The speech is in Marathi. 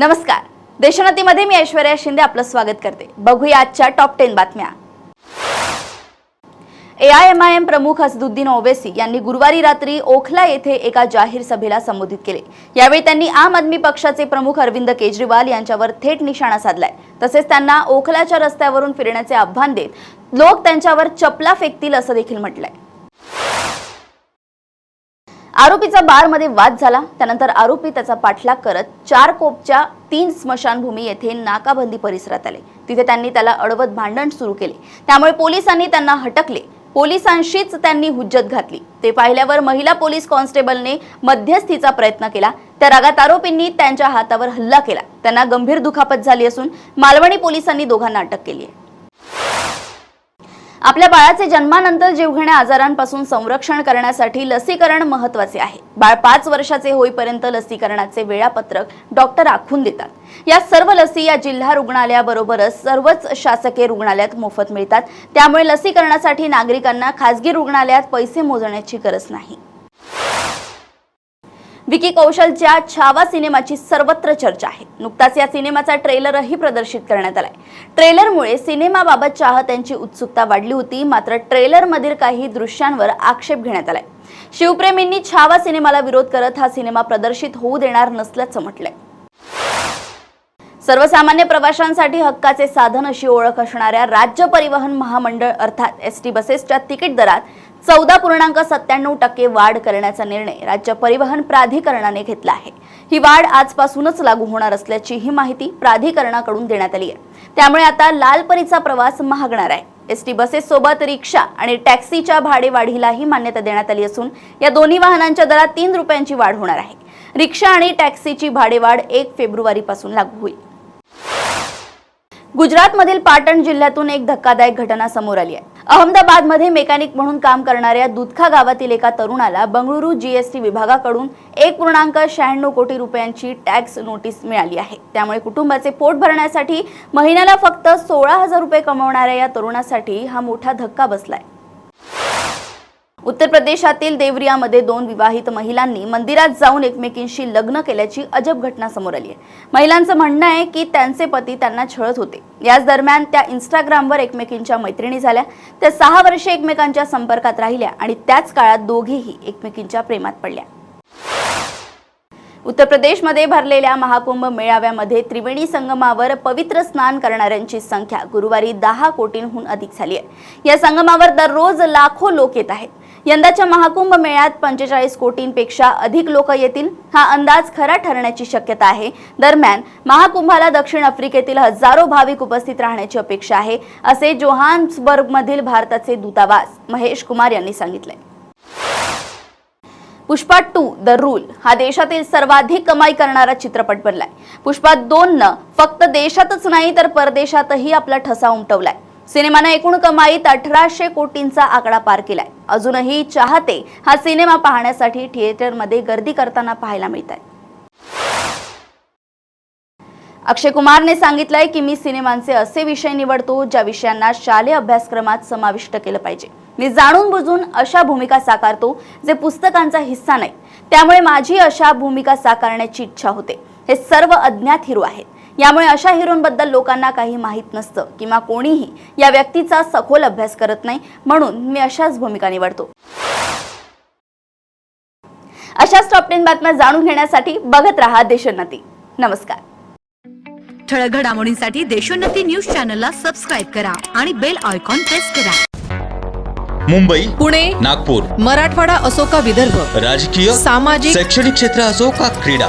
नमस्कार. देशोन्नतीमध्ये मी ऐश्वर्या शिंदे आपलं स्वागत करते. बघूया आजच्या टॉप टेन बातम्या. एआयएमआयएम प्रमुख असदुद्दीन ओवेसी यांनी गुरुवारी रात्री ओखला येथे एका जाहीर सभेला संबोधित केले. यावेळी त्यांनी आम आदमी पक्षाचे प्रमुख अरविंद केजरीवाल यांच्यावर थेट निशाणा साधलाय. तसेच त्यांना ओखलाच्या रस्त्यावरून फिरण्याचे आव्हान देत लोक त्यांच्यावर चपला फेकतील असं देखील म्हटलंय. आरोपीचा बारमध्ये वाद झाला. त्यानंतर आरोपी त्याचा पाठलाग करत चार कोपच्या तीन स्मशानभूमी येथे नाकाबंदी परिसरात आले. तिथे त्यांनी त्याला अडवत भांडण सुरू केले. त्यामुळे पोलिसांनी त्यांना हटकले. पोलिसांशीच त्यांनी हुज्जत घातली. ते पाहिल्यावर महिला पोलीस कॉन्स्टेबलने मध्यस्थीचा प्रयत्न केला. त्या रागात आरोपींनी त्यांच्या हातावर हल्ला केला. त्यांना गंभीर दुखापत झाली असून मालवणी पोलिसांनी दोघांना अटक केली आहे. आपल्या बाळाचे जन्मानंतर जीवघेण्या आजारांपासून संरक्षण करण्यासाठी लसीकरण महत्त्वाचे आहे. बाळ पाच वर्षाचे होईपर्यंत लसीकरणाचे वेळापत्रक डॉक्टर आखून देतात. या सर्व लसी या जिल्हा रुग्णालयाबरोबरच सर्वच शासकीय रुग्णालयात मोफत मिळतात. त्यामुळे लसीकरणासाठी नागरिकांना खासगी रुग्णालयात पैसे मोजण्याची गरज नाही. विकी कौशलच्या छावा सिनेमाची सर्वत्र चर्चा आहे. नुकताच या सिनेमाचा ट्रेलरही प्रदर्शित करण्यात आलाय. ट्रेलरमुळे सिनेमाबाबत चाहत्यांची उत्सुकता वाढली होती मात्र ट्रेलरमधील काही दृश्यांवर आक्षेप घेण्यात आलाय. शिवप्रेमींनी छावा सिनेमाला विरोध करत हा सिनेमा प्रदर्शित होऊ देणार नसल्याचं म्हटलंय. सर्वसामान्य प्रवाशांसाठी हक्काचे साधन अशी ओळख असणाऱ्या राज्य परिवहन महामंडळ अर्थात एस टी बसेसच्या तिकीट दरात चौदा पूर्णांक सत्त्याण्णव टक्के वाढ करण्याचा निर्णय राज्य परिवहन प्राधिकरणाने घेतला आहे. ही वाढ आजपासूनच लागू होणार असल्याची ही माहिती प्राधिकरणाकडून देण्यात आली आहे. त्यामुळे आता लालपरीचा प्रवास महागणार आहे. एस टी बसेस सोबत रिक्षा आणि टॅक्सीच्या भाडेवाढीलाही मान्यता देण्यात आली असून या दोन्ही वाहनांच्या दरात तीन रुपयांची वाढ होणार आहे. रिक्षा आणि टॅक्सीची भाडेवाढ एक फेब्रुवारीपासून लागू होईल. गुजरातमधील पाटण जिल्ह्यातून एक धक्कादायक घटना समोर आली आहे. अहमदाबादमध्ये मेकॅनिक म्हणून काम करणाऱ्या दुधखा गावातील एका तरुणाला बंगळुरू जीएसटी विभागाकडून एक पूर्णांक शहाण्णव कोटी रुपयांची टॅक्स नोटीस मिळाली आहे. त्यामुळे कुटुंबाचे पोट भरण्यासाठी महिन्याला फक्त सोळा हजार रुपये कमवणाऱ्या या तरुणासाठी हा मोठा धक्का बसलाय. उत्तर प्रदेशातील देवरियामध्ये दोन विवाहित महिलांनी मंदिरात जाऊन एकमेकींशी लग्न केल्याची अजब घटना समोर आली आहे. महिलांचं म्हणणं आहे की त्यांचे पती त्यांना छळत होते. याच दरम्यान त्या इंस्टाग्रामवर एकमेकींच्या मैत्रिणी झाल्या. त्या सहा वर्षे एकमेकांच्या संपर्कात राहिल्या आणि त्याच काळात दोघेही एकमेकींच्या प्रेमात पडल्या. उत्तर प्रदेशमध्ये भरलेल्या महाकुंभ मेळाव्यामध्ये त्रिवेणी संगमावर पवित्र स्नान करणाऱ्यांची संख्या गुरुवारी दहा कोटींहून अधिक झाली आहे. या संगमावर दररोज लाखो लोक येत आहेत. यंदाच्या महाकुंभ मेळ्यात पंचेचाळीस कोटींपेक्षा अधिक लोक येतील हा अंदाज खरा ठरण्याची शक्यता आहे. दरम्यान महाकुंभाला दक्षिण आफ्रिकेतील हजारो भाविक उपस्थित राहण्याची अपेक्षा आहे असे जोहान्सबर्गमधील भारताचे दूतावास महेश कुमार यांनी सांगितले. पुष्पा टू द रूल हा देशातील सर्वाधिक कमाई करणारा चित्रपट बनलाय. पुष्पा दोन न फक्त देशातच नाही तर परदेशातही आपला ठसा उमटवलाय. सिनेमानं एकूण कमाईत अठराशे कोटींचा आकडा पार केलाय. अजूनही चाहते हा सिनेमा पाहण्यासाठी थिएटरमध्ये गर्दी करताना पाहायला मिळत आहे. अक्षय कुमारने सांगितलंय की मी सिनेमांचे असे विषय निवडतो ज्या विषयांना शालेय अभ्यासक्रमात समाविष्ट केलं पाहिजे. मी जाणून बुजून अशा भूमिका साकारतो जे पुस्तकांचा हिस्सा नाही. त्यामुळे माझी अशा भूमिका साकारण्याची इच्छा होते. हे सर्व अज्ञात हिरो आहेत. यामुळे अशा हिरोंबद्दल लोकांना काही माहीत नसतं किंवा कोणीही या व्यक्तीचा सखोल अभ्यास करत नाही म्हणून मी अशाच भूमिका निवडतो. अशाच टॉप टेन बातम्या जाणून घेण्यासाठी बघत राहा देशोन्नती. नमस्कार. ठळक घडामोडींसाठी देशोन्नती न्यूज चॅनलला सबस्क्राईब करा आणि बेल आयकॉन प्रेस करा. मुंबई पुणे नागपूर मराठवाडा असो का विदर्भ राजकीय सामाजिक शैक्षणिक क्षेत्र असो का क्रीडा